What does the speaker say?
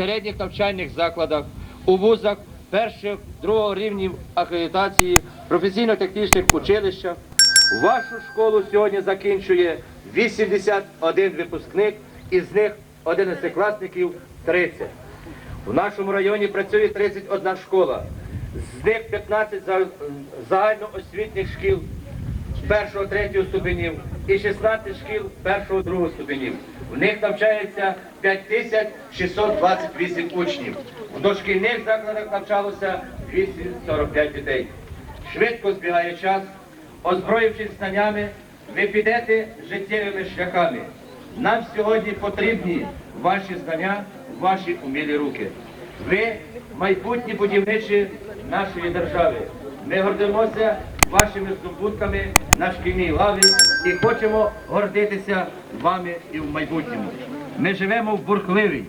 середніх навчальних закладах, у вузах перших, другого рівнів акредитації, професійно-технічних училищах. Вашу школу сьогодні закінчує 81 випускник, із них 11-класників 30. В нашому районі працює 31 школа, з них 15 за- загальноосвітніх шкіл першого третього ступенів і 16 шкіл першого другого ступенів. В них навчається 5628 учнів. В дошкільних закладах навчалося 245 дітей. Швидко збігає час, озброївшись знаннями, ви підете життєвими шляхами. Нам сьогодні потрібні ваші знання, ваші умілі руки. Ви майбутні будівничі нашої держави. Ми гордимося вашими здобутками на шкільній лаві і хочемо гордитися вами і в майбутньому. Ми живемо в бурхливій,